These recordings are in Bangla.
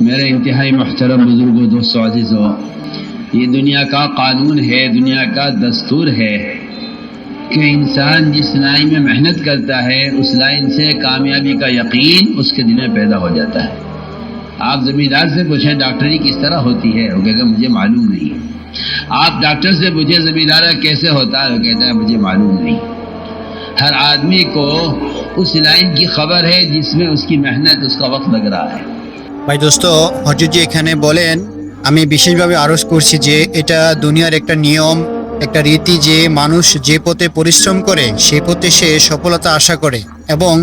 میرے انتہائی محترم بزرگوں، دوستو ہو یہ دنیا کا قانون ہے، دنیا کا دستور ہے کہ انسان جس لائن میں محنت کرتا ہے، اس لائن سے کامیابی کا یقین اس کے دل میں پیدا ہو جاتا ہے۔ آپ زمیندار سے پوچھیں ڈاکٹری جی کس طرح ہوتی ہے؟ وہ کہے گا مجھے معلوم نہیں۔ آپ ڈاکٹر سے پوچھیں، زمیندار کیسے ہوتا ہے؟ وہ کہتا ہے مجھے معلوم نہیں۔ ہر آدمی کو اس لائن کی خبر ہے جس میں اس کی محنت، اس کا وقت لگ رہا ہے۔ ভাই দোস্ত হজরতজি এখানে বলেন, আমি বিশেষভাবে আরজ করছি যে এটা দুনিয়ার একটা নিয়ম, একটা রীতি যে মানুষ যে পথে পরিশ্রম করে সেই পথে সে সফলতা আশা করে এবং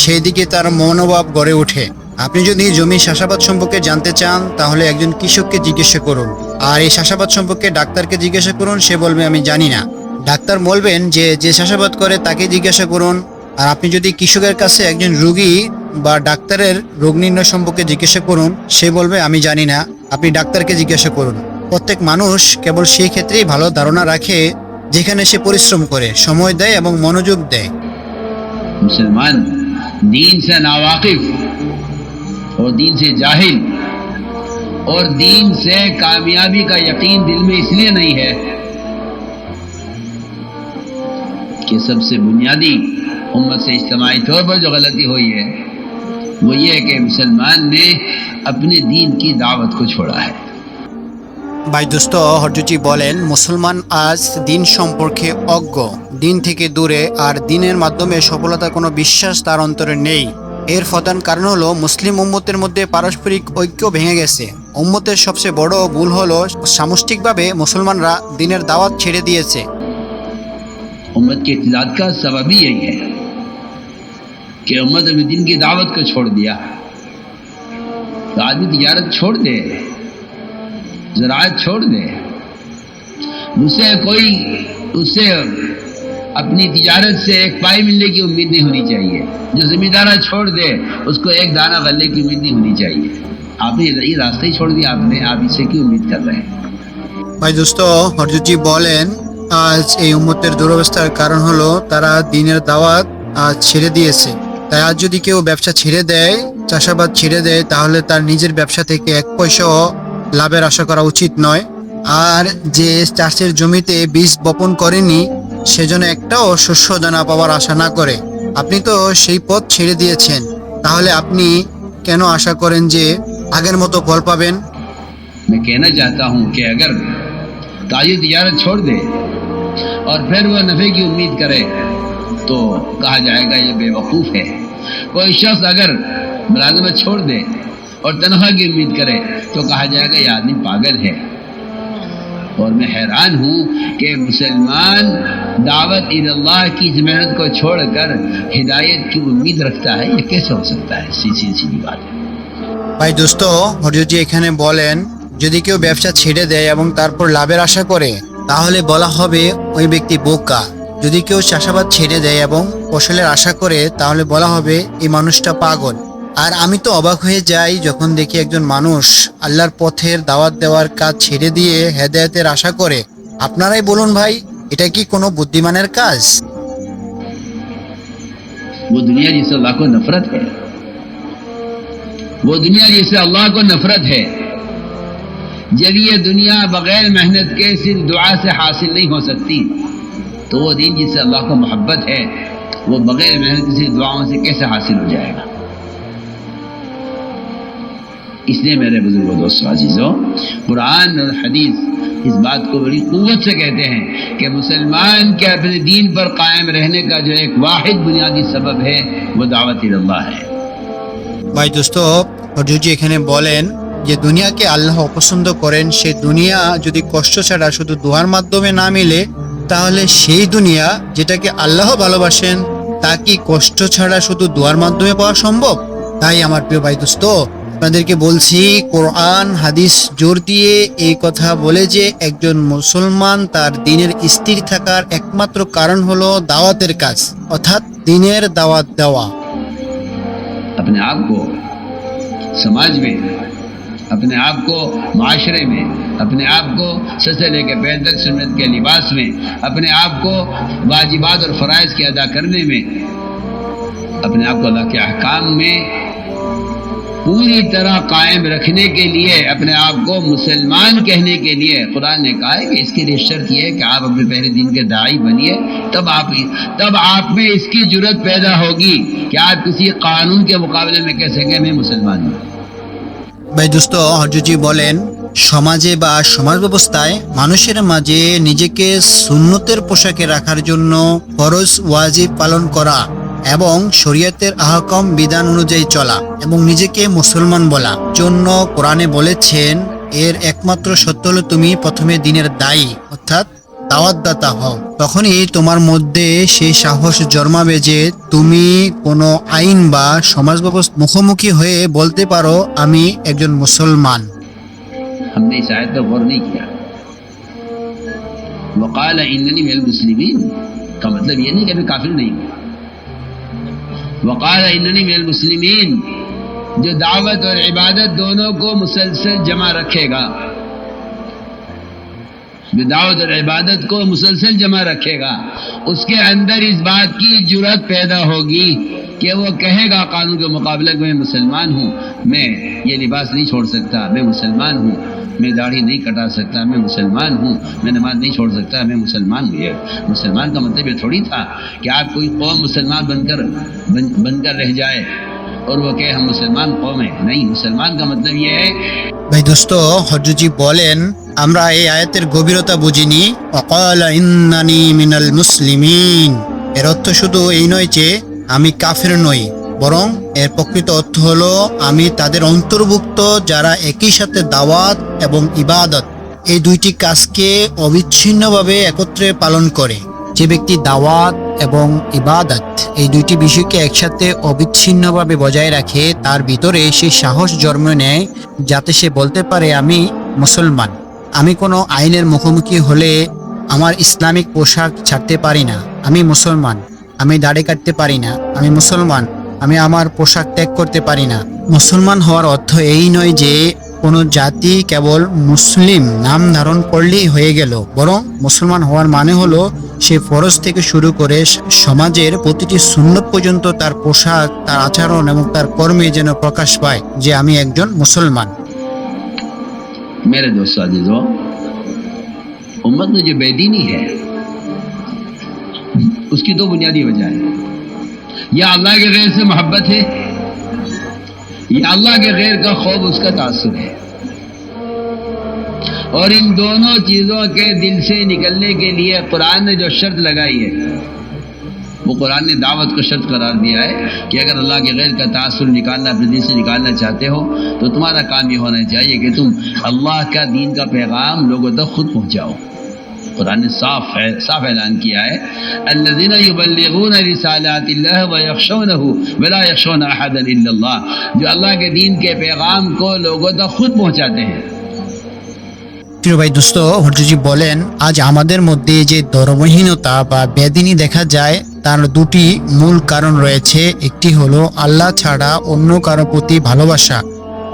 সেই দিকে তার মনোভাব গড়ে ওঠে। আপনি যদি জমি চাষাবাদ সম্পর্কে জানতে চান, তাহলে একজন কৃষককে জিজ্ঞাসা করুন। আর এই চাষাবাদ সম্পর্কে ডাক্তারকে জিজ্ঞাসা করুন, সে বলবে, আমি জানি না। ডাক্তার বলবেন যে যে চাষাবাদ করে, তাকে জিজ্ঞাসা করুন। আর আপনি যদি কৃষকের কাছে একজন রোগী বা ডাক্তারের রোগ নির্ণয় সম্পর্কে জিজ্ঞাসা করুন সে বলবে আমি জানি না আপনি ডাক্তারকে জিজ্ঞাসা করুন প্রত্যেক মানুষ কেবল সেই ক্ষেত্রেই ভালো ধারণা রাখে যেখানে সে পরিশ্রম করে সময় দেয় এবং মনোযোগ দেয় मुसलमान दीन से नावाकिफ और दीन से जाहिल और दीन से कामयाबी का यकीन दिल में इसलिए नहीं है कि सबसे बुनियादी उम्मत से इज्तमाही तौर पर जो गलती हुई है वो ये है कि मुसलमान ने अपने दीन की दावत को छोड़ा है ভাই দোস্ত হরজুজি বলেন মুসলমান আজ দিন সম্পর্কে অজ্ঞ দিন থেকে দূরে আর দিনের মাধ্যমে সফলতার কোনো বিশ্বাস তার অন্তরে নেই এর প্রধান কারণ হলো মুসলিম উম্মতের মধ্যে পারস্পরিক ঐক্য ভেঙে গেছে উম্মতের সবচেয়ে বড় ভুল হলো সামষ্টিকভাবে মুসলমানরা দিনের দাওয়াত ছেড়ে দিয়েছে उम्मत के इतदाद का सबब ही کہ امت ابھی دن کی دعوت کو چھوڑ دیا۔ تو آدمی تجارت چھوڑ دے، زراعت چھوڑ دے۔ اسے کوئی اسے اپنی تجارت سے ایک پائی ملنے کی امید نہیں ہونی چاہیے۔ جو ذمہ دارہ چھوڑ دے، اس کو ایک دانہ غلے کی امید نہیں ہونی چاہیے۔ آپ نے یہ راستہ ہی چھوڑ دیا، آپ نے، آپ اسے کی امید کر رہے ہیں؟ بھائی ভাই দোস্ত হরজুজি বলেন আজ এই উম্মতের দুরবস্থার কারণ হলো তারা দিনের দাওয়াত ছেড়ে দিয়েছে তাই আজ যদি কেউ ব্যবসা ছেড়ে দেয় চাষাবাদ ছেড়ে দেয় তাহলে তার নিজের ব্যবসা থেকে এক পয়সাও লাভের আশা করা উচিত নয় আর যে চাষের জমিতে বীজ বপন করেনি সেজন্য একটাও শস্য দানা পাওয়ার আশা না করে আপনি তো সেই পথ ছেড়ে দিয়েছেন তাহলে আপনি কেন আশা করেন যে আগের মতো ফল পাবেন मैं कहना चाहता हूँ कि अगर ताजी तिजारत छोड़ दे और फिर वह नफ़े की उम्मीद करे تو کہا جائے گا یہ بے وقوف ہے۔ کوئی شخص اگر ملازمت چھوڑ دے اور تنخواہ کی امید کرے تو کہا جائے گا یہ آدمی پاگل ہے۔ اور میں حیران ہوں کہ مسلمان دعوت عید اللہ کی محنت کو چھوڑ کر ہدایت کی امید رکھتا ہے، یہ کیسے ہو سکتا ہے؟ سیدھی سیدھی بات ہے۔ ভাই দোস্ত হরিজি এখানে বলেন যদি কেউ ব্যবসা ছেড়ে দেয় এবং তারপর লাভের আশা করে তাহলে বলা হবে ওই ব্যক্তি বোকা যদি কেউ চাষাবাদ ছেড়ে দেয় এবং ফসলের আশা করে, তাহলে বলা হবে, এই মানুষটা পাগল। আর আমি তো অবাক হয়ে যাই যখন দেখি একজন মানুষ আল্লাহর পথের দাওয়াত দেওয়ার কাজ ছেড়ে দিয়ে হেদায়তের আশা করে। আপনারাই বলুন ভাই, এটা কি কোনো বুদ্ধিমানের কাজ? وہ دنیا جسے اللہ کو نفرت ہے جب یہ دنیا بغیر محنت کے صرف دعا سے حاصل نہیں ہو سکتی تو وہ دین جس سے اللہ کو محبت ہے، وہ بغیر محنت کسی دعاؤں سے کیسے حاصل ہو جائے گا؟ اس لیے میرے بزرگ دوستو عزیزوں، قرآن اور حدیث اس بات کو بڑی قوت سے کہتے ہیں کہ مسلمان کے اپنے دین پر قائم رہنے کا جو ایک واحد بنیادی سبب ہے، وہ دعوت اللہ ہے۔ بھائی دوستو، اور جو جی اکھنے এখানে বলেন যে দুনিয়াকে আল্লাহ অপছন্দ করেন সেই দুনিয়া যদি কষ্ট ছাড়া শুধু দোয়ার মাধ্যমে না মিলে তাহলে সেই দুনিয়া যেটাকে আল্লাহ ভালোবাসেন তা কি কষ্ট ছাড়া শুধু দোয়ার মাধ্যমে পাওয়া সম্ভব তাই আমার প্রিয় ভাই দোস্ত আপনাদেরকে বলছি কোরআন হাদিস জোর দিয়ে এই কথা বলে যে একজন মুসলমান তার দিনের স্থির থাকার একমাত্র কারণ হলো দাওয়াতের কাজ অর্থাৎ দিনের দাওয়াত দেওয়া अपने आप को समाज में अपने आप को माशरे में اپنے آپ کو سسے لے کے پیر تک سنت کے لباس میں، اپنے آپ کو واجبات اور فرائض کے ادا کرنے میں، اپنے آپ کو اللہ کے احکام میں پوری طرح قائم رکھنے کے لیے، اپنے آپ کو مسلمان کہنے کے لیے۔ قرآن نے کہا ہے کہ اس کے لیے شرط یہ ہے کہ آپ اپنے پہلے دین کے دہائی بنیے، تب آپ تب آپ میں اس کی جرت پیدا ہوگی کہ آپ کسی قانون کے مقابلے میں کہہ سکیں میں مسلمان ہوں۔ بھائی دوستو جی بولین সমাজে বা সমাজ ব্যবস্থায় মানুষের মাঝে নিজেকে সুন্নতের পোশাকে রাখার জন্য ফরজ ওয়াজিব পালন করা এবং শরীয়তের আহকম বিধান অনুযায়ী চলা এবং নিজেকে মুসলমান বলা। জন্য কোরআনে বলেছেন, এর একমাত্র সত্য হলো তুমি প্রথমে দিনের দায়ী, অর্থাৎ দাওয়াতদাতা হও। তখনই তোমার মধ্যে সেই সাহস জন্মাবে যে তুমি কোনো আইন বা সমাজ ব্যবস্থা মুখোমুখি হয়ে বলতে পারো, আমি একজন মুসলমান। ہم نے اس آیت پر غور نہیں کیا۔ وقال اننی من المسلمین، کا مطلب یہ نہیں کہ میں کافر نہیں ہوں وقال اننی من المسلمین، جو دعوت اور عبادت دونوں کو مسلسل جمع رکھے گا۔ جو دعوت اور عبادت کو مسلسل جمع رکھے گا، اس کے اندر اس بات کی جرت پیدا ہوگی۔ کہ وہ کہے گا قانون کے مقابلے میں مسلمان ہوں میں یہ لباس نہیں چھوڑ سکتا میں مسلمان ہوں میں داڑھی نہیں کٹا سکتا میں مسلمان ہوں میں نماز نہیں چھوڑ سکتا میں مسلمان ہوں۔ یہ مسلمان کا مطلب یہ تھوڑی تھا کہ آپ کوئی قوم مسلمان بن کر بن, بن کر رہ جائے اور وہ کہے ہم مسلمان قوم ہیں۔ نہیں مسلمان کا مطلب یہ ہے۔ ভাই দোস্ত হজুজি বলেন আমরা এই আয়াতের গভীরতা বুঝিনি অকাল وقال اننی من المسلمین অর্থ শুধু এই নয় যে আমি কাফের নই, বরং এর প্রকৃত অর্থ হল আমি তাদের অন্তর্ভুক্ত যারা একই সাথে দাওয়াত এবং ইবাদত, এই দুইটি কাজকে অবিচ্ছিন্নভাবে একত্রে পালন করে। যে ব্যক্তি দাওয়াত এবং ইবাদত, এই দুইটি বিষয়কে একসাথে অবিচ্ছিন্নভাবে বজায় রাখে, তার ভিতরে সেই সাহস জন্ম নেয় যাতে সে বলতে পারে, আমি মুসলমান। আমি কোনো আইনের মুখোমুখি হলে আমার ইসলামিক পোশাক ছাড়তে পারি না। আমি মুসলমান। আমি দাড়ি কাটতে পারি না, আমি মুসলমান, আমি আমার পোশাক ত্যাগ করতে পারি না। মুসলমান হওয়ার অর্থ এই নয় যে কোনো জাতি কেবল মুসলিম নাম ধারণ করলেই হয়ে গেল, বরং মুসলমান হওয়ার মানে হলো সে ফরজ থেকে শুরু করে সমাজের প্রতিটি সুন্নত পর্যন্ত তার পোশাক, তার আচরণ এবং তার কর্মে যেন প্রকাশ পায় যে আমি একজন মুসলমান। মেরে দোস্ত আজিজ উম্মত বেদিনী হ্যাঁ اس کی دو بنیادی وجہ ہے یا اللہ کے غیر سے محبت ہے، یا اللہ کے غیر کا خوف اس کا تاثر ہے۔ اور ان دونوں چیزوں کے دل سے نکلنے کے لیے قرآن نے جو شرط لگائی ہے، وہ قرآن نے دعوت کو شرط قرار دیا ہے کہ اگر اللہ کے غیر کا تاثر نکالنا، اپنے دل سے نکالنا چاہتے ہو، تو تمہارا کام یہ ہونا چاہیے کہ تم اللہ کا دین کا پیغام لوگوں تک خود پہنچاؤ۔ कुरान ने साफ है साफ ऐलान किया है अल्लज़ीन युबल्लिगून रिसालातिल्लाह व यख्शौनहु वला यख्शौन अहदन इल्लल्लाह जो अल्लाह के दीन के पैगाम को लोगों तक खुद पहुंचाते हैं প্রিয় ভাই দোস্ত হরজুজি বলেন আজ আমাদের মধ্যে যে ধর্মহীনতা বা বেদিনী দেখা যায় তার দুটি মূল কারণ রয়েছে একটি হলো আল্লাহ ছাড়া অন্য কারো প্রতি ভালোবাসা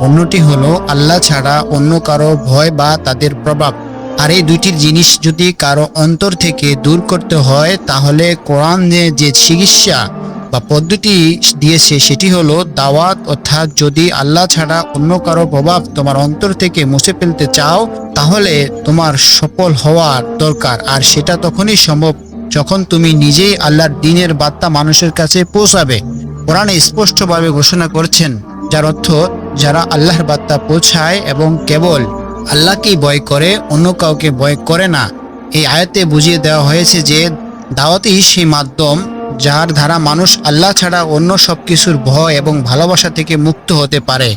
অন্যটি হলো আল্লাহ ছাড়া অন্য কারো ভয় বা তাদের প্রভাব আর এই দুইটির জিনিস যদি কারও অন্তর থেকে দূর করতে হয়, তাহলে কোরআনে যে চিকিৎসা বা পদ্ধতি দিয়েছে, সেটি হলো দাওয়াত, অর্থাৎ যদি আল্লাহ ছাড়া অন্য কারও প্রভাব তোমার অন্তর থেকে মুছে ফেলতে চাও, তাহলে তোমার সফল হওয়ার দরকার। আর সেটা তখনই সম্ভব যখন তুমি নিজেই আল্লাহর দিনের বার্তা মানুষের কাছে পৌঁছাবে। কোরআনে স্পষ্টভাবে ঘোষণা করছেন, যার অর্থ যারা আল্লাহর বার্তা পৌঁছায় এবং কেবল আল্লাহকেই বয় করে, অন্য কাউকে বয় করে না। এই আয়াতে বুঝিয়ে দেওয়া হয়েছে যে, দাওয়াতই সেই মাধ্যম যার ধারা মানুষ আল্লাহ ছাড়া অন্য সব কিছুর ভয় এবং ভালোবাসা থেকে মুক্ত হতে পারে।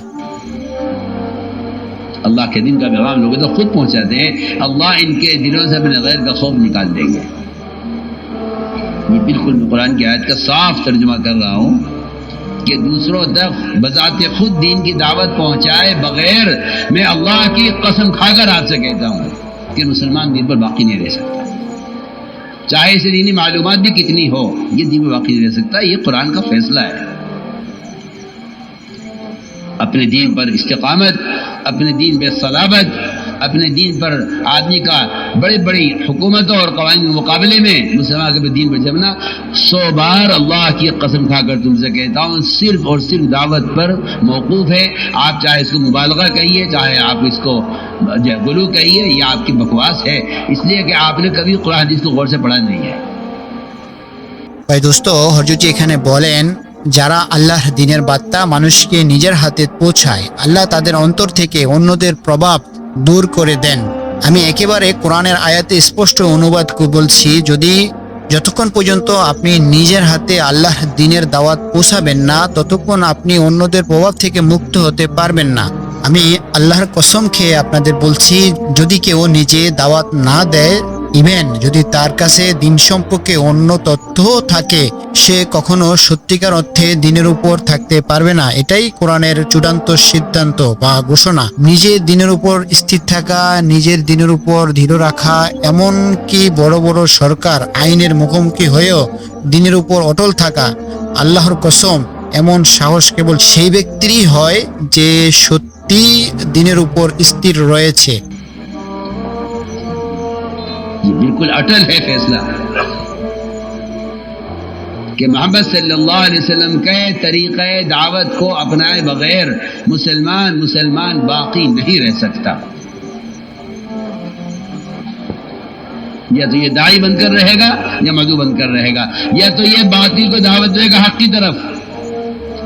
আল্লাহ কে দিন। কাজ দেয় বিলকুল কোরআন কে আয়াত কাজ তর্জমা কর রা হ্যাঁ کہ دوسروں تک بذات خود دین کی دعوت پہنچائے بغیر میں اللہ کی قسم کھا کر آپ سے کہتا ہوں کہ مسلمان دین پر باقی نہیں رہ سکتا۔ چاہے اسے دینی معلومات بھی کتنی ہو، یہ دین پر باقی نہیں رہ سکتا، یہ قرآن کا فیصلہ ہے۔ اپنے دین پر استقامت، اپنے دین پہ صلابت اپنے دین پر آدمی کا بڑے بڑی حکومتوں اور قوانین کے مقابلے میں مسلمان کے دین پر جمنا، سو بار اللہ کی قسم کھا کر تم سے کہتا ہوں، صرف اور صرف دعوت پر موقوف ہے۔ آپ چاہے اس کو مبالغہ کہیے، چاہے آپ اس کو گلو کہیے، یہ آپ کی بکواس ہے۔ اس لیے کہ آپ نے کبھی قرآن حدیث کو غور سے پڑھا نہیں ہے۔ بھائی ভাই দোস্ত হরজুটি এখানে বলেন যারা আল্লাহর দিনের বার্তা মানুষকে নিজের হাতে পৌঁছায় আল্লাহ তাদের অন্তর থেকে অন্যদের প্রভাব দূর করে দেন। আমি একেবারে কোরআনের আয়াতে স্পষ্ট অনুবাদ বলছি, যদি যতক্ষণ পর্যন্ত আপনি নিজের হাতে আল্লাহ দিনের দাওয়াত পৌঁছাবেন না, ততক্ষণ আপনি অন্যদের প্রভাব থেকে মুক্ত হতে পারবেন না। আমি আল্লাহর কসম খেয়ে আপনাদের বলছি, যদি কেউ নিজে দাওয়াত না দেয় ইভেন যদি তার কাছে দিন সম্পর্কে অন্য তথ্য থাকে, সে কখনো সত্যিকার অর্থে দিনের উপর থাকতে পারবে না। এটাই কোরআনের চূড়ান্ত সিদ্ধান্ত বা ঘোষণা। নিজে দিনের উপর স্থির থাকা, নিজের দিনের উপর ধীর রাখা এমন কি বড় বড় সরকার আইনের মুখোমুখি হয়েও দিনের উপর অটল থাকা, আল্লাহর কসম, এমন সাহস কেবল সেই ব্যক্তিরই হয় যে সত্যি দিনের উপর স্থির রয়েছে। بالکل اٹل ہے فیصلہ کہ محمد صلی اللہ علیہ وسلم کے طریقہ دعوت کو اپنائے بغیر مسلمان مسلمان باقی نہیں رہ سکتا۔ یا تو یہ دائی بن کر رہے گا یا مدو بن کر رہے گا۔ یا تو یہ باطل کو دعوت دے گا حق کی طرف۔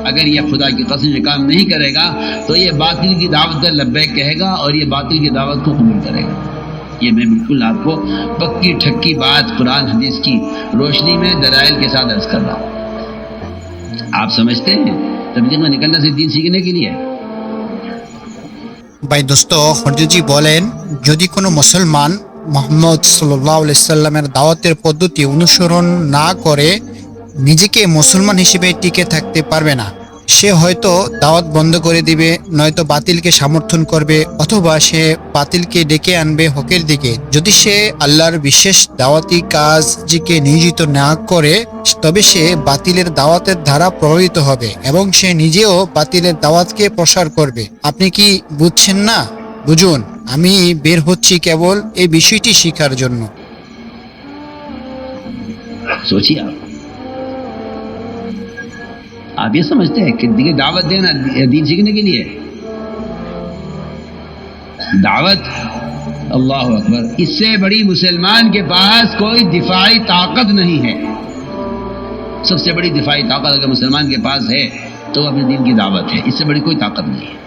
اگر یہ خدا کی قسم سے کام نہیں کرے گا تو یہ باطل کی دعوت کا لبیک کہے گا اور یہ باطل کی دعوت کو قبول کرے گا۔ ये मैं बिल्कुल आपको पक्की ठक्की बात कुरान हदीस की रोशनी में दलाइल के साथ अर्ज कर रहा हूँ आप समझते हैं तबलीग में निकलना से दीन सीखने के लिए ভাই দোস্ত হরজুজি বলেন যদি কোনো মুসলমান মোহাম্মদ সাল্লাহ সাল্লামের দাওয়াতের পদ্ধতি অনুসরণ না করে নিজেকে মুসলমান হিসেবে টিকে থাকতে পারবে না সে হয়তো দাওয়াত বন্ধ করে দিবে, নয়তো বাতিলকে সমর্থন করবে, অথবা সে বাতিলকে ডেকে আনবে হকের দিকে। যদি সে আল্লাহর বিশেষ দাওয়াতি কাজকে নিয়োজিত না করে, তবে সে বাতিলের দাওয়াতের দ্বারা প্রভাবিত হবে এবং সে নিজেও বাতিলের দাওয়াতকে প্রসার করবে। আপনি কি বুঝছেন না? বুঝুন, আমি বের হচ্ছি কেবল এই বিষয়টি শিখার জন্য। آپ یہ سمجھتے ہیں کہ دیگر دعوت دینا دین سیکھنے کے لیے دعوت، اللہ اکبر، اس سے بڑی مسلمان کے پاس کوئی دفاعی طاقت نہیں ہے۔ سب سے بڑی دفاعی طاقت اگر مسلمان کے پاس ہے تو اپنے دین کی دعوت ہے۔ اس سے بڑی کوئی طاقت نہیں ہے۔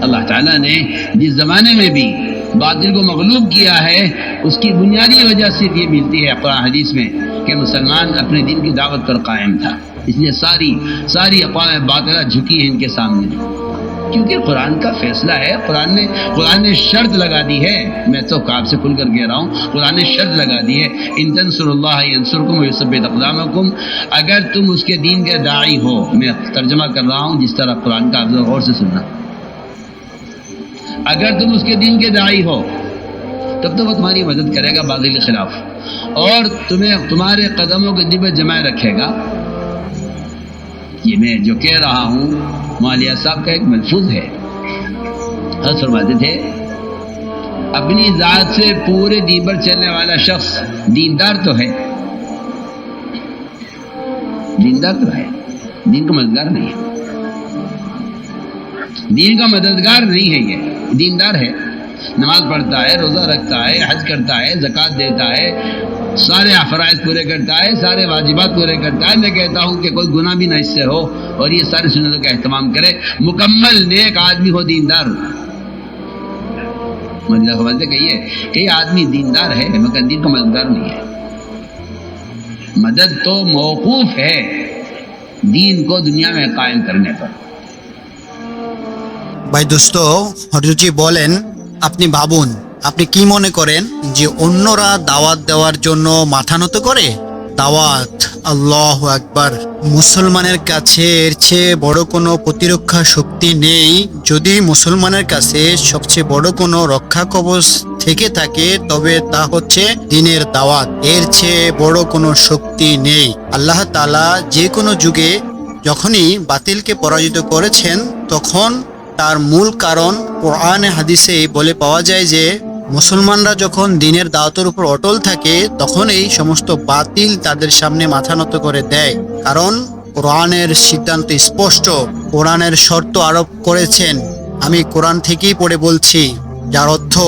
اللہ تعالیٰ نے جس زمانے میں بھی بادل کو مغلوب کیا ہے، اس کی بنیادی وجہ صرف یہ ملتی ہے قرآن حدیث میں۔ کہ مسلمان اپنے دین کی دعوت پر قائم تھا۔ اس لیے ساری ساری اقوام باطلہ جھکی ہے ان کے سامنے۔ کیونکہ قرآن کا فیصلہ ہے، قرآن نے قرآن نے شرط لگا دی ہے۔ میں تو کعب سے کھل کر کہہ رہا ہوں، قرآن نے شرط لگا دی ہے۔ ان تنصر اللہ انصرکم یوسب اقدامکم۔ اگر تم اس کے دین کے داعی ہو، میں ترجمہ کر رہا ہوں جس طرح قرآن کا افضل غور سے سننا۔ اگر تم اس کے دین کے داعی ہو، تب تو وہ تمہاری مدد کرے گا باطل کے خلاف۔ اور تمہیں تمہارے قدموں کے دبے جمائے رکھے گا۔ یہ میں جو کہہ رہا ہوں، مالیہ صاحب کا ایک محفوظ ہے۔ فرماتے تھے، اپنی ذات سے پورے دین پر چلنے والا شخص دیندار تو ہے۔ دیندار تو ہے۔ دین کا مددگار نہیں ہے۔ دین کا مددگار نہیں ہے یہ۔ دیندار ہے۔ نماز پڑھتا ہے، روزہ رکھتا ہے، حج کرتا ہے، زکوٰۃ دیتا ہے، سارے فرائض پورے کرتا ہے، سارے واجبات پورے کرتا ہے۔ میں کہتا ہوں کہ کوئی گناہ بھی نہ اس سے ہو اور یہ سارے سنتوں کا اہتمام کرے۔ مکمل نیک آدمی ہو دیندار۔ مجھے کہیے کہ یہ آدمی دیندار ہے مگر دین کا مددگار نہیں ہے۔ مدد تو موقوف ہے، دین کو دنیا میں قائم کرنے پر۔ بھائی دوستو حضور جی بولیں۔ আপনি ভাবুন, আপনি কি মনে করেন যে অন্যরা দাওয়াত দেওয়ার জন্য মাথা নত করে? দাওয়াত, আল্লাহ একবার মুসলমানের কাছে এর চেয়ে বড় কোনো প্রতিরক্ষা শক্তি নেই। যদি মুসলমানের কাছে সবচেয়ে বড় কোনো রক্ষা কবচ থেকে থাকে, তবে তা হচ্ছে দিনের দাওয়াত। এর চেয়ে বড় কোনো শক্তি নেই। আল্লাহ তালা যে কোনো যুগে যখনই বাতিলকে পরাজিত করেছেন, তখন তার মূল কারণ কোরআনে, হাদিসে বলে পাওয়া যায় যে, মুসলমানরা যখন দিনের দাওয়াতের উপর অটল থাকে তখন এই সমস্ত বাতিল তাদের সামনে মাথা নত করে দেয়। কারণ কোরআনের সিদ্ধান্ত স্পষ্ট, কোরআনের শর্ত আরোপ করেছেন। আমি কোরআন থেকেই পড়ে বলছি, যার অর্থ,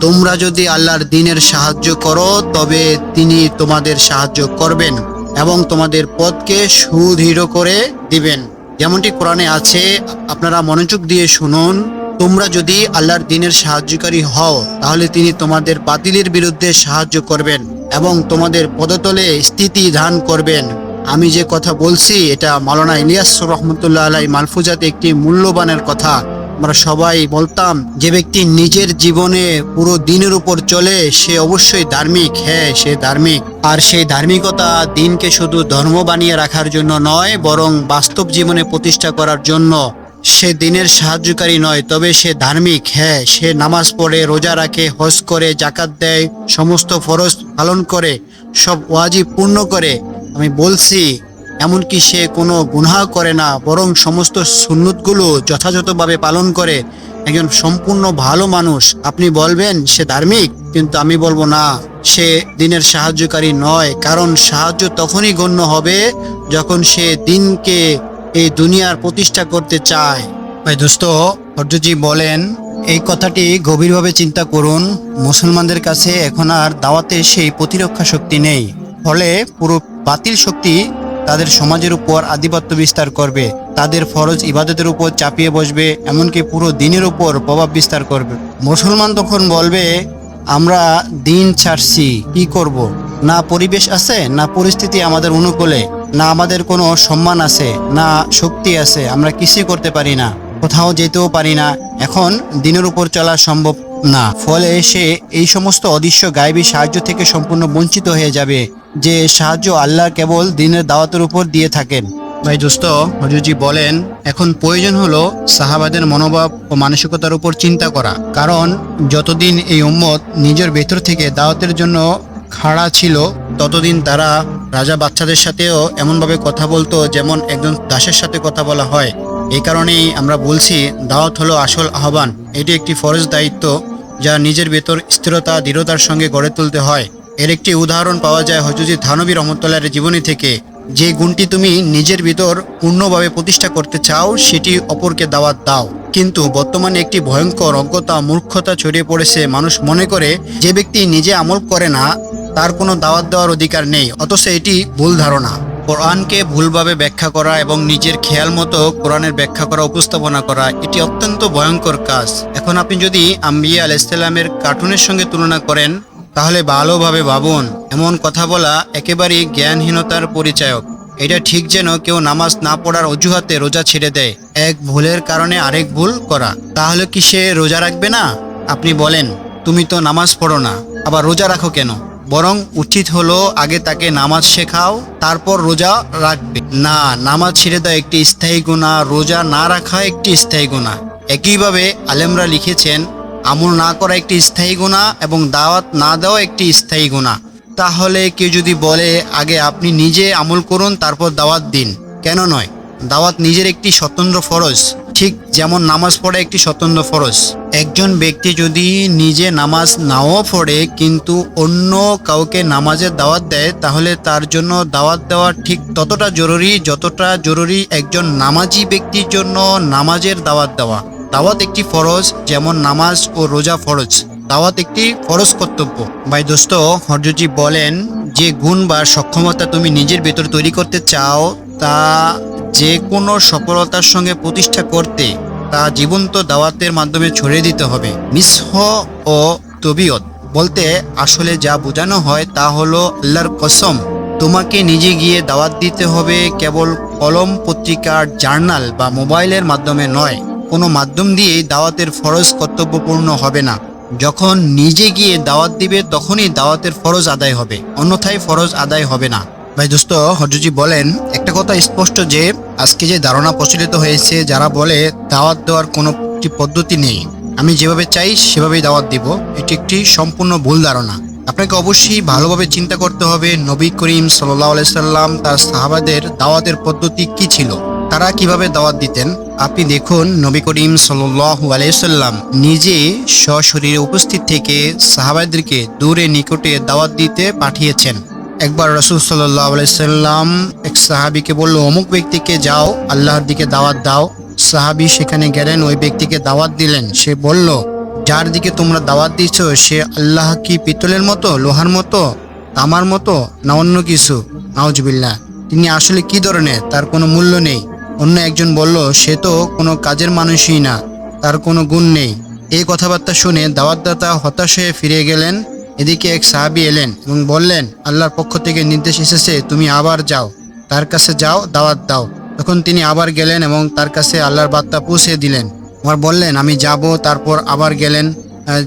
তোমরা যদি আল্লাহর দিনের সাহায্য করো, তবে তিনি তোমাদের সাহায্য করবেন এবং তোমাদের পথকে সুদৃঢ় করে দিবেন। যেমনটি কোরআনে আছে, আপনারা মনোযোগ দিয়ে শুনুন, তোমরা যদি আল্লাহর দিনের সাহায্যকারী হও, তাহলে তিনি তোমাদের বাতিলের বিরুদ্ধে সাহায্য করবেন এবং তোমাদের পদতলে স্থিতি ধান করবেন। আমি যে কথা বলছি, এটা মালানা ইলিয়াস রহমতুল্লাহ আলাই মালফুজাতে একটি মূল্যবানের কথা। আমরা সবাই বলতাম, যে ব্যক্তি নিজের জীবনে পুরো দিনের উপর চলে, সে অবশ্যই ধার্মিক। হ্যাঁ সে ধার্মিক। আর সেই ধার্মিকতা দিনকে শুধু ধর্ম বানিয়ে রাখার জন্য নয়, বরং বাস্তব জীবনে প্রতিষ্ঠা করার জন্য। সে দিনের সাহায্যকারী নয়, তবে সে ধার্মিক। হ্যাঁ সে নামাজ পড়ে, রোজা রাখে, হজ করে, জাকাত দেয়, সমস্ত ফরজ পালন করে, সব ওয়াজিব পূর্ণ করে। আমি বলছি এমনকি সে কোনো গুনাহ করে না, বরং সমস্ত সুন্নতগুলো যথাযথভাবে পালন করে। একজন সম্পূর্ণ ভালো মানুষ, আপনি বলবেন, সে ধার্মিক? কিন্তু আমি বলব, না, সে দিনের সাহায্যকারী নয়, কারণ সাহায্য তখনই গণ্য হবে যখন সে দিনকে এই দুনিয়ার প্রতিষ্ঠা করতে চায়। ভাই দোস্ত হরজজি বলেন, এই কথাটি গভীরভাবে চিন্তা করুন। মুসলমানদের কাছে এখন আর দাওয়াতে সেই প্রতিরক্ষা শক্তি নেই। ফলে পুরো বাতিল শক্তি তাদের সমাজের উপর আধিপত্য বিস্তার করবে, তাদের ফরজ ইবাদতের উপর চাপিয়ে বসবে, এমনকি পুরো দিনের উপর প্রভাব বিস্তার করবে মুসলমান তখন বলবে, আমরা দিন ছাড়ছি, কি করব। না পরিবেশ আছে, না পরিস্থিতি আমাদের অনুকূলে, না আমাদের কোনো সম্মান আছে, না শক্তি আছে, আমরা কিছুই করতে পারি না, কোথাও যেতেও পারি না এখন দিনের উপর চলা সম্ভব না, ফলে সে এই সমস্ত অদৃশ্য গায়েবী সাহায্য থেকে সম্পূর্ণ বঞ্চিত হয়ে যাবে, যে সাহায্য আল্লাহ কেবল দিনের দাওয়াতের উপর দিয়ে থাকেন। ভাই দোস্ত হজুজি বলেন, এখন প্রয়োজন হলো সাহাবাদের মনোভাব ও মানসিকতার উপর চিন্তা করা। কারণ, যতদিন এই উম্মত নিজের ভেতর থেকে দাওয়াতের জন্য খাড়া ছিল, ততদিন তারা রাজা বাচ্চাদের সাথেও এমনভাবে কথা বলতো যেমন একজন দাসের সাথে কথা বলা হয়। এই কারণেই আমরা বলছি দাওয়াত হলো আসল আহ্বান। এটি একটি ফরজ দায়িত্ব যা নিজের ভেতর স্থিরতা, দৃঢ়তার সঙ্গে গড়ে তুলতে হয়। এর একটি উদাহরণ পাওয়া যায় হজরত থানবী রহমতুল্লাহের জীবনী থেকে। যে গুণটি তুমি নিজের ভিতর পূর্ণভাবে প্রতিষ্ঠা করতে চাও, সেটি অপরকে দাওয়াত দাও। কিন্তু বর্তমানে একটি ভয়ঙ্কর অজ্ঞতা, মূর্খতা ছড়িয়ে পড়েছে। মানুষ মনে করে, যে ব্যক্তি নিজে আমল করে না, তার কোনো দাওয়াত দেওয়ার অধিকার নেই, অথচ এটি ভুল ধারণা। কোরআনকে ভুলভাবে ব্যাখ্যা করা এবং নিজের খেয়াল মতো কোরআনের ব্যাখ্যা করা, উপস্থাপনা করা, এটি অত্যন্ত ভয়ঙ্কর কাজ। এখন আপনি যদি আম্বিয়া আলাইসাল্লামের কার্টুনের সঙ্গে তুলনা করেন, তাহলে ভালোভাবে ভাবুন, এমন কথা বলা একেবারেই জ্ঞানহীনতার পরিচায়ক। এটা ঠিক যেন কেউ নামাজ না পড়ার অজুহাতে রোজা ছেড়ে দেয়। এক ভুলের কারণে আরেক ভুল করা। তাহলে কি সে রোজা রাখবে না? আপনি বলেন, তুমি তো নামাজ পড়ো না, আবার রোজা রাখো কেন? বরং উচিত হলো আগে তাকে নামাজ শেখাও, তারপর রোজা রাখবে। না, নামাজ ছেড়ে দেওয়া একটি স্থায়ী গুণা রোজা না রাখা একটি স্থায়ী গুণা একইভাবে আলেমরা লিখেছেন, আমল না করা একটি স্থায়ী গুণা এবং দাওয়াত না দেওয়া একটি স্থায়ী গুণা তাহলে কেউ যদি বলে, আগে আপনি নিজে আমল করুন, তারপর দাওয়াত দিন। কেন নয়? দাওয়াত নিজের একটি স্বতন্ত্র ফরজ, ঠিক যেমন নামাজ পড়া একটি স্বতন্ত্র ফরজ। একজন ব্যক্তি যদি নিজে নামাজ নাও পড়ে কিন্তু অন্য কাউকে নামাজের দাওয়াত দেয়, তাহলে তার জন্য দাওয়াত দেওয়া ঠিক ততটা জরুরি যতটা জরুরি একজন নামাজি ব্যক্তির জন্য নামাজের দাওয়াত দেওয়া। দাওয়াত একটি ফরজ, যেমন নামাজ ও রোজা ফরজ। দাওয়াত একটি ফরজ কর্তব্য। ভাই দোস্ত, হরজজি বলেন, যে গুণ বা সক্ষমতা তুমি নিজের ভেতর তৈরি করতে চাও, তা যে কোনো সফলতার সঙ্গে প্রতিষ্ঠা করতে তা জীবন্ত দাওয়াতের মাধ্যমে ছড়িয়ে দিতে হবে। মিসহ ও তবিয়ত বলতে আসলে যা বোঝানো হয় তা হলো আল্লাহর কসম, তোমাকে নিজে গিয়ে দাওয়াত দিতে হবে কেবল কলম পত্রিকার জার্নাল বা মোবাইলের মাধ্যমে নয়। কোনো মাধ্যম দিয়েই দাওয়াতের ফরজ কর্তব্যপূর্ণ হবে না। যখন নিজে গিয়ে দাওয়াত দিবে তখনই দাওয়াতের ফরজ আদায় হবে, অন্যথায় ফরজ আদায় হবে না। ভাই দোস্ত, হরজুজি বলেন, একটা কথা স্পষ্ট যে, আজকে যে ধারণা প্রচলিত হয়েছে, যারা বলে দাওয়াত দেওয়ার কোনো পদ্ধতি নেই, আমি যেভাবে চাই সেভাবেই দাওয়াত দিব, এটি একটি সম্পূর্ণ ভুল ধারণা। আপনাকে অবশ্যই ভালোভাবে চিন্তা করতে হবে, নবী করিম সাল্লাহ সাল্লাম তার সাহাবাদের দাওয়াতের পদ্ধতি কি ছিল, তারা কীভাবে দাওয়াত দিতেন, আপনি দেখুন, নবী করিম সাল্লাহ আলাইসাল্লাম নিজে সশরীরে উপস্থিত থেকে সাহাবাদেরকে দূরে নিকটে দাওয়াত দিতে পাঠিয়েছেন। একবার রসুল সাল্লাহ আলাইসাল্লাম এক সাহাবিকে বলল, অমুক ব্যক্তিকে যাও, আল্লাহর দিকে দাওয়াত দাও। সাহাবি সেখানে গেলেন, ওই ব্যক্তিকে দাওয়াত দিলেন। সে বলল, যার দিকে তোমরা দাওয়াত দিচ্ছ সে আল্লাহ কি পিতলের মতো, লোহার মতো, তামার মতো, না অন্য কিছু? নাউজবিল্লা তিনি আসলে কি ধরনের? তার কোনো মূল্য নেই। অন্য একজন বলল, সে তো কোনো কাজের মানুষই না, তার কোনো গুণ নেই। এই কথাবার্তা শুনে দাওয়াতদাতা হতাশ হয়ে ফিরে গেলেন। এদিকে এক সাহাবি এলেন এবং বললেন, আল্লাহর পক্ষ থেকে নির্দেশ এসেছে, তুমি আবার যাও। তার কাছে যাও, দাওয়াত দাও। তখন তিনি আবার গেলেন এবং তার কাছে আল্লাহর বার্তা পৌঁছে দিলেন। আমার বললেন, আমি যাব, তারপর আবার গেলেন।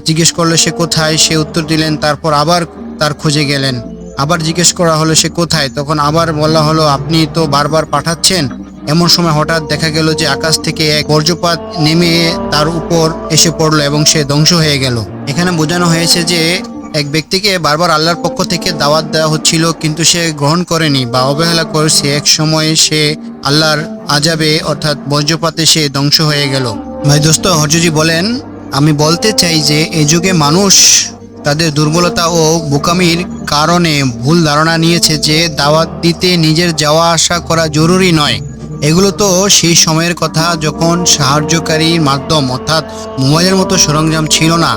জিজ্ঞেস করল, সে কোথায়? সে উত্তর দিলেন, তারপর আবার তার খোঁজে গেলেন। আবার জিজ্ঞেস করা হলো, সে কোথায়? তখন আবার বলা হলো, আপনি তো বারবার পাঠাচ্ছেন? এমন সময় হঠাৎ দেখা গেল যে আকাশ থেকে এক বর্জ্যপাত নেমে তার উপর এসে পড়ল এবং সে ধ্বংস হয়ে গেল। এখানে বোঝানো হয়েছে যে এক ব্যক্তিকে বারবার আল্লাহর পক্ষ থেকে দাওয়াত দেওয়া হচ্ছিল, কিন্তু সে গ্রহণ করেনি বা অবহেলা করেছে। এক সময়ে সে আল্লাহর আজাবে অর্থাৎ বজ্রপাতে সে ধ্বংস হয়ে গেল। ভাই দোস্ত, হরজুজি বলেন, আমি বলতে চাই যে এই যুগে মানুষ তাদের দুর্বলতা ও বোকামির কারণে ভুল ধারণা নিয়েছে যে, দাওয়াত দিতে নিজের যাওয়া আসা করা জরুরি নয়। এগুলো তো সেই সময়ের কথা যখন সাহায্যকারী মাধ্যম, অর্থাৎ মোবাইলের মতো সরঞ্জাম ছিল না,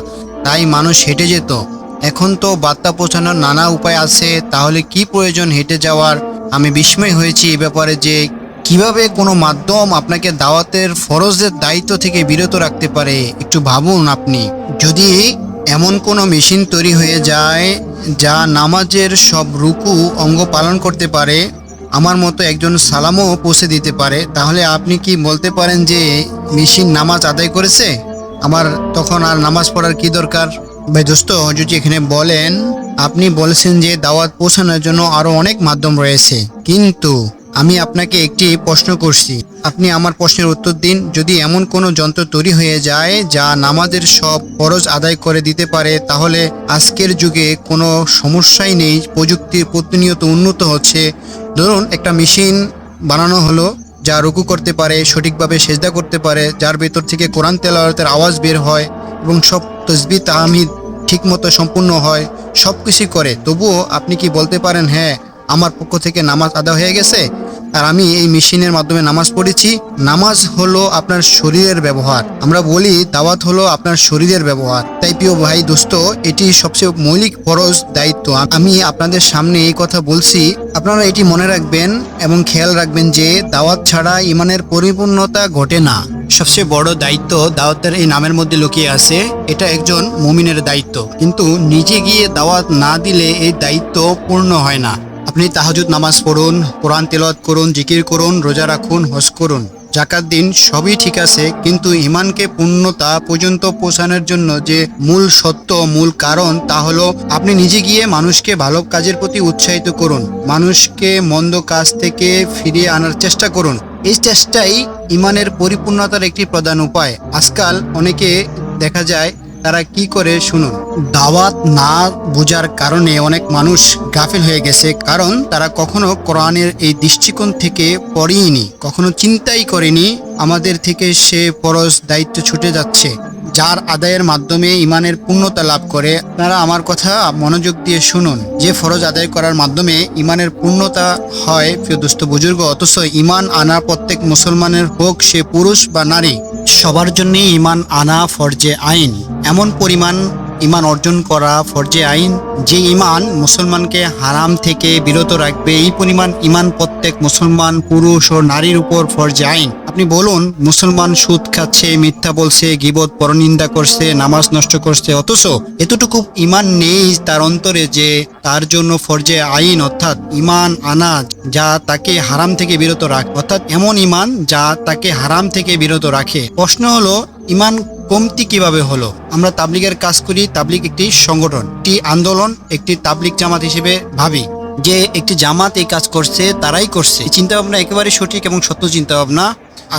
তাই মানুষ হেঁটে যেত। এখন তো বার্তা পৌঁছানোর নানা উপায় আছে, তাহলে কি প্রয়োজন হেঁটে যাওয়ার? আমি বিস্ময় হয়েছি এ ব্যাপারে যে কীভাবে কোনো মাধ্যম আপনাকে দাওয়াতের ফরজের দায়িত্ব থেকে বিরত রাখতে পারে, একটু ভাবুন আপনি। যদি এমন কোনো মেশিন তৈরি হয়ে যায় যা নামাজের সব রুকু অঙ্গ পালন করতে পারে, আমার মতো একজন সালামও পৌঁছে দিতে পারে, তাহলে আপনি কি বলতে পারেন যে মেশিন নামাজ আদায় করেছে? আমার তখন আর নামাজ পড়ার কি দরকার? ভাই দোস্ত, যদি এখানে বলেন, আপনি বলেছেন যে দাওয়াত পৌঁছানোর জন্য আরও অনেক মাধ্যম রয়েছে। কিন্তু আমি আপনাকে একটি প্রশ্ন করছি। আপনি আমার প্রশ্নের উত্তর দিন। যদি এমন কোনো যন্ত্র তৈরি হয়ে যায় যা নামাজের সব খরচ আদায় করে দিতে পারে, তাহলে আজকের যুগে কোনো সমস্যাই নেই। প্রযুক্তি প্রতিনিয়ত উন্নত হচ্ছে। ধরুন, একটা মেশিন বানানো হলো যা রুকু করতে পারে, সঠিকভাবে সেজদা করতে পারে, যার ভেতর থেকে কোরআন তেলাওয়াতের আওয়াজ বের হয় এবং সব তসবি, তাহমিদ ঠিকমতো সম্পূর্ণ হয় সব কিছুই করে। তবুও আপনি কি বলতে পারেন হ্যাঁ আমার পক্ষ থেকে নামাজ আদা হয়ে গেছে? আর আমি এই মেশিনের মাধ্যমে নামাজ পড়েছি। নামাজ হলো আপনার শরীরের ব্যবহার। আমরা বলি দাওয়াত হলো আপনার শরীরের ব্যবহার। তাই প্রিয় ভাই, দোস্ত, এটি সবচেয়ে মৌলিক ফরজ দায়িত্ব। আমি আপনাদের সামনে এই কথা বলছি। আপনারা এটি মনে রাখবেন এবং খেয়াল রাখবেন যে দাওয়াত ছাড়া ইমানের পরিপূর্ণতা ঘটে না। সবচেয়ে বড় দায়িত্ব দাওয়াতের এই নামের মধ্যে লুকিয়ে আছে। এটা একজন মুমিনের দায়িত্ব। কিন্তু নিজে গিয়ে দাওয়াত না দিলে এই দায়িত্ব পূর্ণ হয় না। আপনি তাহাজুদ নামাজ পড়ুন, কোরআন তেলত করুন, জিকির করুন, রোজা রাখুন, হজ করুন। জাকাত দিন সবই ঠিক আছে, কিন্তু ইমানকে পূর্ণতা পর্যন্ত পৌঁছানোর জন্য যে মূল সত্য, মূল কারণ, তা হলো আপনি নিজে গিয়ে মানুষকে ভালো কাজের প্রতি উৎসাহিত করুন। মানুষকে মন্দ কাজ থেকে ফিরিয়ে আনার চেষ্টা করুন। এই চেষ্টাই ইমানের পরিপূর্ণতার একটি প্রধান উপায়। আজকাল অনেকে দেখা যায় তারা কি করে শুনুন? দাওয়াত না বোঝার কারণে অনেক মানুষ গাফিল হয়ে গেছে, কারণ তারা কখনো কোরআনের এই দৃষ্টিকোণ থেকে পড়েইনি, কখনো চিন্তাই করেনি, আমাদের থেকে সে পরশ দায়িত্ব ছুটে যাচ্ছে। যার আদায়ের মাধ্যমে ইমানের পূর্ণতা লাভ করে। আপনারা আমার কথা মনোযোগ দিয়ে শুনুন। যে ফরজ আদায় করার মাধ্যমে ইমানের পূর্ণতা হয়, প্রিয় দুস্থ বুজুর্গ, অথচ ইমান আনা প্রত্যেক মুসলমানের হোক, সে পুরুষ বা নারী, সবার জন্যই ইমান আনা ফরজে আইন। এমন পরিমাণ ইমান অর্জন করা ফরজে আইন, যে ইমান মুসলমানকে হারাম থেকে বিরত রাখবে। এই পরিমাণ ইমান প্রত্যেক মুসলমান, পুরুষ ও নারীর উপর ফরজে আইন। আপনি বলুন, মুসলমান সুদ খাচ্ছে, মিথ্যা বলছে, গিবত, পরনিন্দা করছে, নামাজ নষ্ট করছে, অথচ এতটুকু ইমান নেই তার অন্তরে যে তার জন্য ফরজে আইন, অর্থাৎ ইমান আনা যা তাকে হারাম থেকে বিরত রাখে অর্থাৎ এমন ইমান যা তাকে হারাম থেকে বিরত রাখে। প্রশ্ন হলো, ইমান কমতি কীভাবে হলো? আমরা তাবলিগের কাজ করি, তাবলিগ একটি সংগঠন, একটি আন্দোলন, একটি তাবলিগ জামাত হিসেবে ভাবি। যে একটি জামাত এই কাজ করছে, তারাই করছে। চিন্তা ভাবনা একেবারে সঠিক এবং সত্য চিন্তা ভাবনা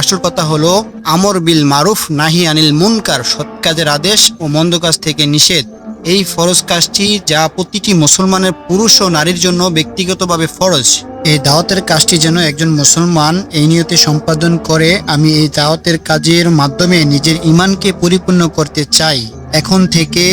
আসল কথা হলো, আমর বিল মারুফ নাহি আনিল মুনকার সৎ কাজের আদেশ ও মন্দ কাজ থেকে নিষেধ। এই ফরজ কাজটি যা প্রতিটি মুসলমানের পুরুষ ও নারীর জন্য ব্যক্তিগতভাবে ফরজ। এই দাওয়াতের কাজটি যেন একজন মুসলমান এই নিয়তে সম্পাদন করে, আমি এই দাওয়াতের কাজের মাধ্যমে নিজের ইমানকে পরিপূর্ণ করতে চাই। এখন থেকে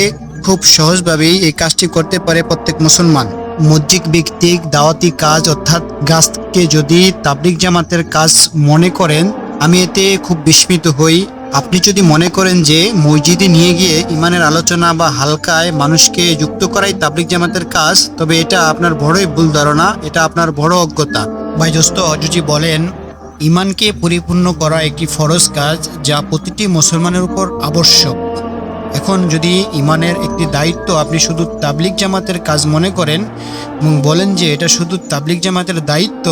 খুব সহজভাবেই এই কাজটি করতে পারে প্রত্যেক মুসলমান। মসজিদ ভিত্তিক দাওয়াতি কাজ অর্থাৎ গাছকে যদি তাবলিক জামাতের কাজ মনে করেন আমি এতে খুব বিস্মিত হই। আপনি যদি মনে করেন যে মসজিদে নিয়ে গিয়ে ইমানের আলোচনা বা হালকায় মানুষকে যুক্ত করাই তাবলিক জামাতের কাজ, তবে এটা আপনার বড়ই ভুল ধারণা, এটা আপনার বড় অজ্ঞতা। ভাই দোস্ত, অজুজি বলেন, ইমানকে পরিপূর্ণ করা একটি ফরজ কাজ যা প্রতিটি মুসলমানের উপর আবশ্যক। এখন যদি ইমানের একটি দায়িত্ব আপনি শুধু তাবলিক জামাতের কাজ মনে করেন এবং বলেন যে এটা শুধু তাবলিক জামাতের দায়িত্ব,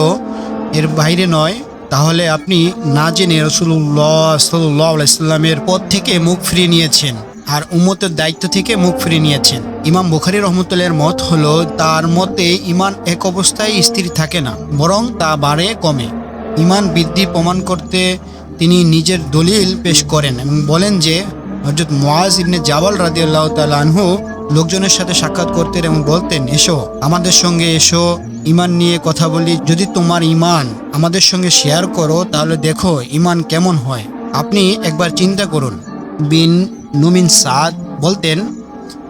এর বাইরে নয় তাহলে আপনি না জেনে রসুল্লাহ সাল্লাহ ইসলামের পদ থেকে মুখ ফিরিয়ে নিয়েছেন আর উম্মতের দায়িত্ব থেকে মুখ ফিরিয়ে নিয়েছেন। ইমাম বুখারি রহমতুল্লাহের মত হলো, তার মতে ইমান এক অবস্থায় স্থির থাকে না, বরং তা বাড়ে কমে। ইমান বৃদ্ধি প্রমাণ করতে তিনি নিজের দলিল পেশ করেন এবং বলেন যে হজরত মোয়াজ ইবনে জাবাল রাদিয়াল্লাহু তাআলা আনহু লোকজনের সাথে সাক্ষাৎ করতেন এবং বলতেন, এসো, আমাদের সঙ্গে এসো, ইমান নিয়ে কথা বলি। যদি তোমার ইমান আমাদের সঙ্গে শেয়ার করো, তাহলে দেখো ইমান কেমন হয়। আপনি একবার চিন্তা করুন। বিন নুমিন সাদ বলতেন,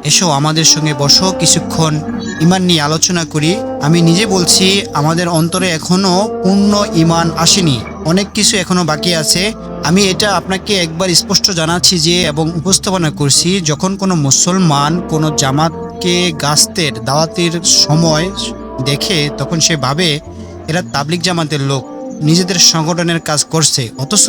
এসো, আমাদের সঙ্গে বসো, কিছুক্ষণ ইমান নিয়ে আলোচনা করি। আমি নিজে বলছি, আমাদের অন্তরে এখনও পূর্ণ ইমান আসেনি। অনেক কিছু এখনও বাকি আছে। আমি এটা আপনাকে একবার স্পষ্ট জানাচ্ছি যে এবং উপস্থাপনা করছি, যখন কোনো মুসলমান কোনো জামাতকে গাস্তের, দাওয়াতের সময় দেখে, তখন সে ভাবে, এরা তাবলিক জামাতের লোক, নিজেদের সংগঠনের কাজ করছে। অথচ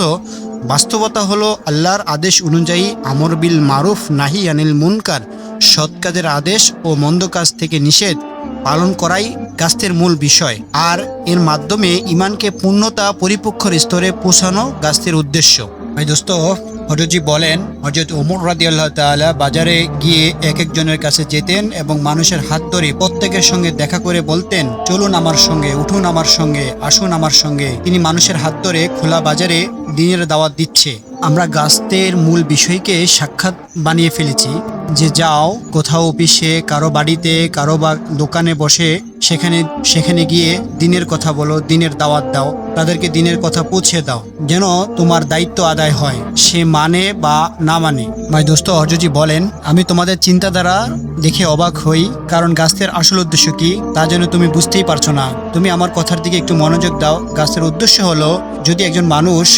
বাস্তবতা হলো আল্লাহর আদেশ অনুযায়ী আমর বিল মারুফ নাহি আনিল মুনকার, সৎ কাজের আদেশ ও মন্দ কাজ থেকে নিষেধ। পালন করাই গাছের মূল বিষয়। আর এর মাধ্যমে ইমানকে পূর্ণতা পরিপক্ষর স্তরে পৌঁছানো গাছের উদ্দেশ্য। ভাই দোস্ত, হজরতজি বলেন, হজরত ওমর রাদি আল্লাহ তালা বাজারে গিয়ে এক একজনের কাছে যেতেন এবং মানুষের হাত ধরে প্রত্যেকের সঙ্গে দেখা করে বলতেন, চলুন আমার সঙ্গে, উঠুন আমার সঙ্গে, আসুন আমার সঙ্গে। তিনি মানুষের হাত ধরে খোলা বাজারে দিনের দাওয়াত দিচ্ছে। আমরা গাছতের মূল বিষয়কে সাক্ষাৎ বানিয়ে ফেলেছি, যে যাও কোথাও অফিসে, কারও বাড়িতে, কারও বা দোকানে বসে, সেখানে সেখানে গিয়ে দিনের কথা বলো, দিনের দাওয়াত দাও, তাদেরকে দিনের কথা পৌঁছে দাও, যেন তোমার দায়িত্ব আদায় হয়, সে মানে বা না মানে। ভাই দোস্ত অর্জজি বলেন, আমি তোমাদের চিন্তাধারা দেখে অবাক হই, কারণ গাছের আসল উদ্দেশ্য কি, তা যেন তুমি বুঝতেই পারছ না। তুমি আমার কথার দিকে একটু মনোযোগ দাও, গাছের উদ্দেশ্য হলো, যদি একজন মানুষ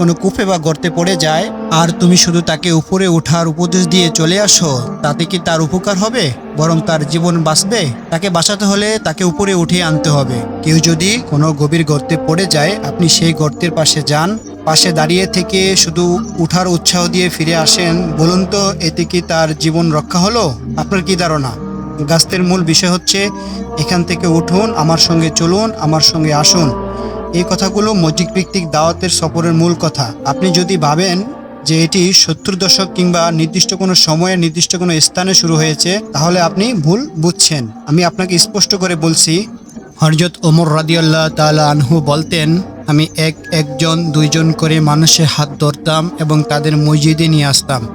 কোনো কূপে বা গর্তে পড়ে যায়, আর তুমি শুধু তাকে উপরে ওঠার উপদেশ দিয়ে চলে আসো, তাতে কি তার উপকার হবে? বরং তার জীবন বাঁচবে? তাকে বাঁচাতে হলে তাকে উপরে উঠিয়ে আনতে হবে। কেউ যদি কোনো গভীর গর্তে পড়ে যায়, আপনি সেই গর্তের পাশে যান। পাশে দাঁড়িয়ে থেকে শুধু উঠার উৎসাহ দিয়ে ফিরে আসেন। বলুন তো, এতে কি তার জীবন রক্ষা হলো? আপনার কি ধারণা? গাছের মূল বিষয় হচ্ছে, এখান থেকে উঠুন, আমার সঙ্গে চলুন, আমার সঙ্গে আসুন। এই কথাগুলো মসজিদ ভিত্তিক দাওয়াতের সফরের মূল কথা। আপনি যদি ভাবেন যে এটি সত্তর দশক কিংবা নির্দিষ্ট কোনো সময়ে নির্দিষ্ট কোনো স্থানে শুরু হয়েছে, তাহলে আপনি ভুল বুঝছেন। আমি আপনাকে স্পষ্ট করে বলছি হরজত ওমর রাদিয়াল্লাহ তালা আনহু বলতেন, আমি এক, একজন, দুইজন করে মানুষের হাত ধরতাম এবং তাদের মসজিদে নিয়ে আসতাম।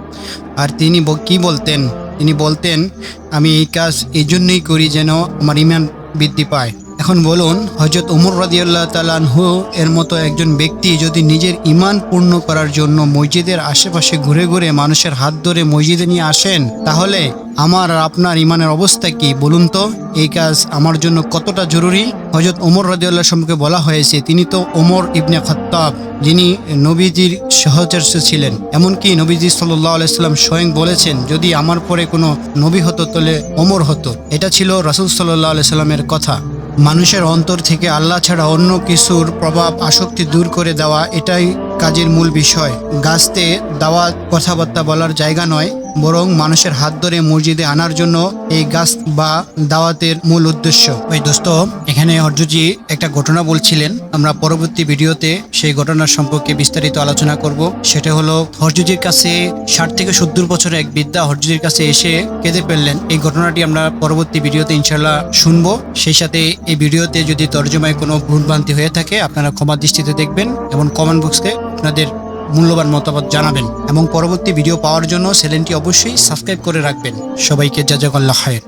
আর তিনি কি বলতেন? তিনি বলতেন, আমি এই কাজ এই জন্যই করি যেন আমার ইমান বৃদ্ধি পায়। এখন বলুন হজরত উমর রাদিয়াল্লাহ তালানহু এর মতো একজন ব্যক্তি যদি নিজের ইমান পূর্ণ করার জন্য মসজিদের আশেপাশে ঘুরে ঘুরে মানুষের হাত ধরে মসজিদে নিয়ে আসেন, তাহলে আমার আর আপনার ইমানের অবস্থা কি? বলুন তো, এই কাজ আমার জন্য কতটা জরুরি? হজরত ওমর রাদিউল্লাহ সম্পর্কে বলা হয়েছে, তিনি তো ওমর ইবনে খত্তাব, যিনি নবীজির সহচর্য ছিলেন। এমনকি নবীজি সাল্লাহ স্বয়ং বলেছেন, যদি আমার পরে কোনো নবী হতো তাহলে ওমর হতো। এটা ছিল রাসুল সাল্লাহ আলাইসাল্লামের কথা। মানুষের অন্তর থেকে আল্লাহ ছাড়া অন্য কিছুর প্রভাব, আসক্তি দূর করে দেওয়া এটাই কাজের মূল বিষয়। গাছতে দাওয়া কথাবার্তা বলার জায়গা নয়। বরং মানুষের হাত ধরে মসজিদে আনার জন্য এই গাছ বা দাওয়াতের মূল উদ্দেশ্য। ওই দোস্ত, এখানে অর্জুজি একটা ঘটনা বলছিলেন। আমরা পরবর্তী ভিডিওতে সেই ঘটনার সম্পর্কে বিস্তারিত আলোচনা করব। সেটা হলো হরজুজির কাছে ষাট থেকে সত্তর বছরের এক বিদ্যা হরজুজির কাছে এসে কেঁদে ফেললেন। এই ঘটনাটি আমরা পরবর্তী ভিডিওতে ইনশাল্লাহ শুনব। সেই সাথে এই ভিডিওতে যদি তর্জমায় কোনো ভুলভ্রান্তি হয়ে থাকে, আপনারা ক্ষমা দৃষ্টিতে দেখবেন এবং কমেন্ট বক্সে আপনাদের মূল্যবান মতামত জানাবেন এবং পরবর্তী ভিডিও পাওয়ার জন্য চ্যানেলটি অবশ্যই সাবস্ক্রাইব করে রাখবেন। সবাইকে জাজাকাল্লাহ খায়ের।